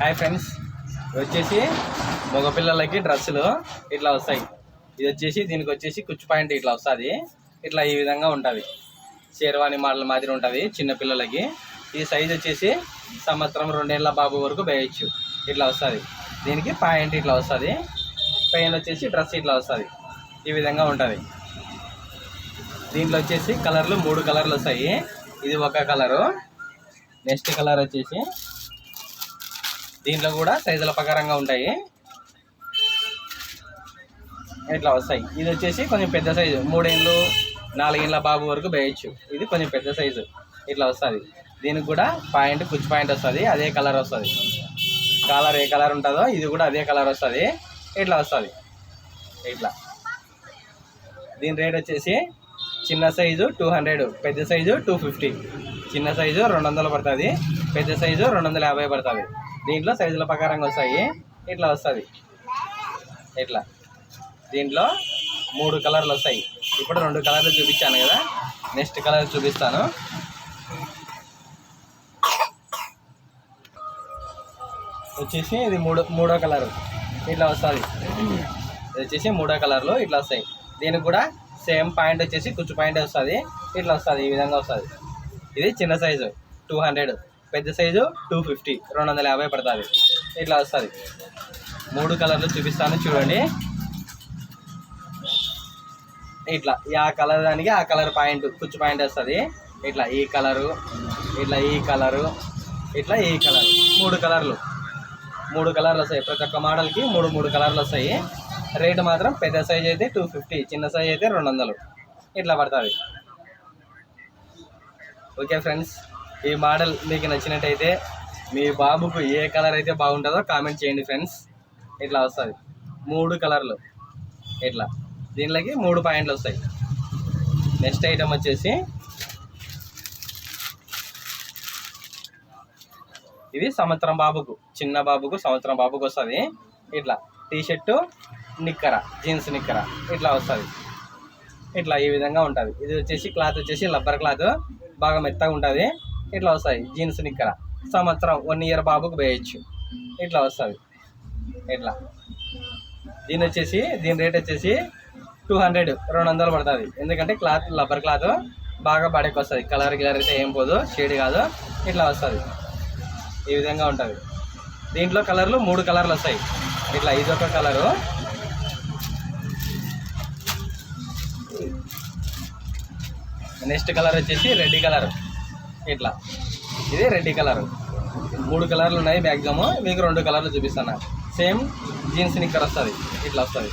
Hi friends వచ్చేసి మగపిల్లలకి డ్రెస్సులు ఇట్లా వస్తాయి. ఇది వచ్చేసి దీనికి వచ్చేసి కుచ్చు పాయింట్ ఇట్లా వస్తుంది. ఇట్లా ఈ విధంగా ఉంటుంది. షేర్వాణి మోడల్ మాదిరి ఉంటుంది చిన్నపిల్లలకి ఈ సైజ్ వచ్చేసి సంవత్సరం రెండేళ్ళ బాబు వరకు వేయచ్చు. ఇట్లా వస్తుంది. దీనికి పాయింట్ ఇట్లా వస్తుంది. పైన వచ్చేసి డ్రెస్ ఇట్లా వస్తుంది. ఈ విధంగా ఉంటుంది. దీంట్లో వచ్చేసి కలర్లు మూడు కలర్లు వస్తాయి. ఇది ఒక కలరు. నెక్స్ట్ కలర్ వచ్చేసి దీంట్లో కూడా సైజుల ప్రకారంగా ఉంటాయి. ఇట్లా వస్తాయి? ఇది వచ్చేసి కొంచెం పెద్ద సైజు. మూడేళ్ళు నాలుగేళ్ళ బాబు వరకు వేయచ్చు. ఇది కొంచెం పెద్ద సైజు. ఇట్లా వస్తుంది. దీనికి కూడా పాయింట్ కుచ్చు పాయింట్ వస్తుంది. అదే కలర్ వస్తుంది. కలర్ ఏ కలర్ ఉంటుందో ఇది కూడా అదే కలర్ వస్తుంది. ఇట్లా వస్తుంది. ఇట్లా. దీని రేట్ వచ్చేసి చిన్న సైజు టూ హండ్రెడ్ పెద్ద సైజు టూ ఫిఫ్టీ. చిన్న సైజు రెండు వందలు పడుతుంది. పెద్ద సైజు రెండు వందల యాభై పడుతుంది. దీంట్లో సైజుల ప్రకారంగా వస్తాయి. ఇట్లా వస్తుంది. ఇట్లా. దీంట్లో మూడు కలర్లు వస్తాయి. ఇప్పుడు రెండు కలర్లు చూపించాను కదా. నెక్స్ట్ కలర్ చూపిస్తాను. వచ్చేసి ఇది మూడో మూడో కలర్. ఇట్లా వస్తుంది. ఇది వచ్చేసి మూడో కలర్లు ఇట్లా వస్తాయి. దీనికి కూడా సేమ్ పాయింట్ వచ్చేసి కుచ్చు పాయింట్ వస్తుంది. ఇట్లా వస్తుంది. ఈ విధంగా వస్తుంది. ఇది చిన్న సైజు. Two hundred. పెద్ద సైజు టూ ఫిఫ్టీ రెండు వందల యాభై పడుతుంది. ఇట్లా వస్తుంది? మూడు కలర్లు చూపిస్తాను చూడండి. ఇట్లా ఆ కలర్ దానికి ఆ కలర్ పాయింట్ కుచ్చు పాయింట్ వస్తుంది. ఇట్లా ఈ కలరు ఇట్లా ఈ కలరు ఇట్లా ఈ కలర్. మూడు కలర్లు. మూడు కలర్లు వస్తాయి. ప్రతి ఒక్క మోడల్కి మూడు మూడు కలర్లు వస్తాయి. రేటు మాత్రం పెద్ద సైజ్ అయితే టూ ఫిఫ్టీ చిన్న సైజ్ అయితే రెండు వందలు. ఇట్లా పడుతుంది. Okay friends. ఈ మోడల్ మీకు నచ్చినట్టయితే మీ బాబుకు ఏ కలర్ అయితే బాగుంటుందో కామెంట్ చేయండి ఫ్రెండ్స్ ఇట్లా వస్తుంది. మూడు కలర్లు. ఇట్లా. దీనిలోకి మూడు పాయింట్లు వస్తాయి. నెక్స్ట్ ఐటమ్ వచ్చేసి ఇది సంవత్సరం బాబుకు చిన్న బాబుకు సంవత్సరం బాబుకు వస్తుంది. ఇట్లా. టీషర్టు నిక్కర జీన్స్ నిక్కర. ఇట్లా వస్తుంది. ఇట్లా ఈ విధంగా ఉంటుంది. ఇది వచ్చేసి క్లాత్ వచ్చేసి రబ్బర్ క్లాత్ బాగా మెత్తగా ఉంటుంది. ఇట్లా వస్తాయి? జీన్స్ నిక్కర. సంవత్సరం వన్ ఇయర్ బాబుకు వేయచ్చు ఇట్లా వస్తుంది? ఇట్లా దీని వచ్చేసి దీని రేట్ వచ్చేసి టూ హండ్రెడ్ రెండు వందలు పడుతుంది. ఎందుకంటే క్లాత్ రబ్బర్ క్లాత్ బాగా బాడీకి వస్తుంది కలర్ గిలర్ అయితే ఏం పోదు షేడ్ కాదు. ఇట్లా వస్తుంది? ఈ విధంగా ఉంటుంది. దీంట్లో కలర్లు మూడు కలర్లు వస్తాయి. ఇట్లా ఇదొక కలరు నెక్స్ట్ కలర్ వచ్చేసి రెడ్ కలర్ ఇట్లా. ఇది రెడ్ కలర్. మూడు కలర్లు ఉన్నాయి మ్యాక్సిమం మీకు రెండు కలర్లు చూపిస్తాను. సేమ్ జీన్స్ నిక్కర్ వస్తుంది. ఇట్లా వస్తుంది.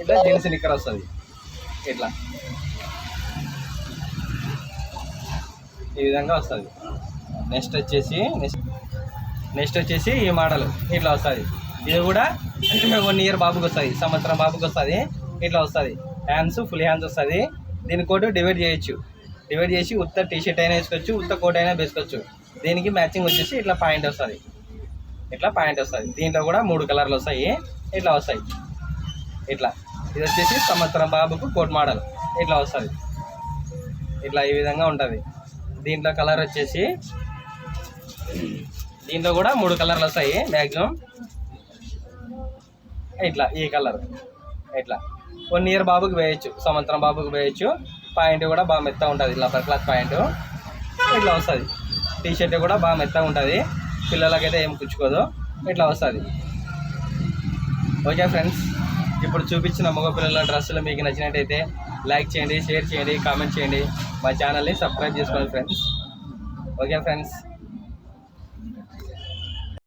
ఇట్లా జీన్స్ నిక్కర్ వస్తుంది. ఇట్లా. ఈ విధంగా వస్తుంది. నెక్స్ట్ వచ్చేసి నెక్స్ట్ నెక్స్ట్ వచ్చేసి ఈ మోడల్ ఇట్లా వస్తుంది. ఇది కూడా వన్ ఇయర్ బాబుకి వస్తుంది. సంవత్సరం బాబుకి వస్తుంది. ఇట్లా వస్తుంది. హ్యాండ్స్ ఫుల్ హ్యాండ్స్ వస్తుంది. దీని కోట్ డివైడ్ చేయొచ్చు. డివైడ్ చేసి ఉత్త టీ షర్ట్ అయినా వేసుకోవచ్చు ఉత్త కోట్ అయినా వేసుకోవచ్చు. దీనికి మ్యాచింగ్ వచ్చేసి ఇట్లా పాయింట్ వస్తుంది. ఇట్లా పాయింట్ వస్తుంది. దీంట్లో కూడా మూడు కలర్లు వస్తాయి. ఇట్లా వస్తాయి. ఇట్లా. ఇది వచ్చేసి సంవత్సరం బాబుకు కోట్ మోడల్. ఇట్లా వస్తుంది. ఇట్లా ఈ విధంగా ఉంటుంది. దీంట్లో కలర్ వచ్చేసి దీంట్లో కూడా మూడు కలర్లు వస్తాయి. మ్యాక్సిమం ఇట్లా ఈ కలర్. ఇట్లా. వన్ ఇయర్ బాబుకి వేయచ్చు. సంవత్సరం బాబుకి వేయచ్చు. పాయింట్ కూడా బాగా మెత్తగా ఉంటుంది. Rubber cloth point. ఇట్లా వస్తుంది. టీ షర్ట్ కూడా బాగా మెత్తగా ఉంటుంది. పిల్లలకైతే ఏం పుచ్చుకోదు ఇట్లా వస్తుంది. ఓకే ఫ్రెండ్స్ ఇప్పుడు చూపించిన మగ పిల్లల డ్రెస్సులు మీకు నచ్చినట్టయితే లైక్ చేయండి షేర్ చేయండి కామెంట్ చేయండి. మా ఛానల్ని సబ్స్క్రైబ్ చేసుకోండి ఫ్రెండ్స్. Okay friends.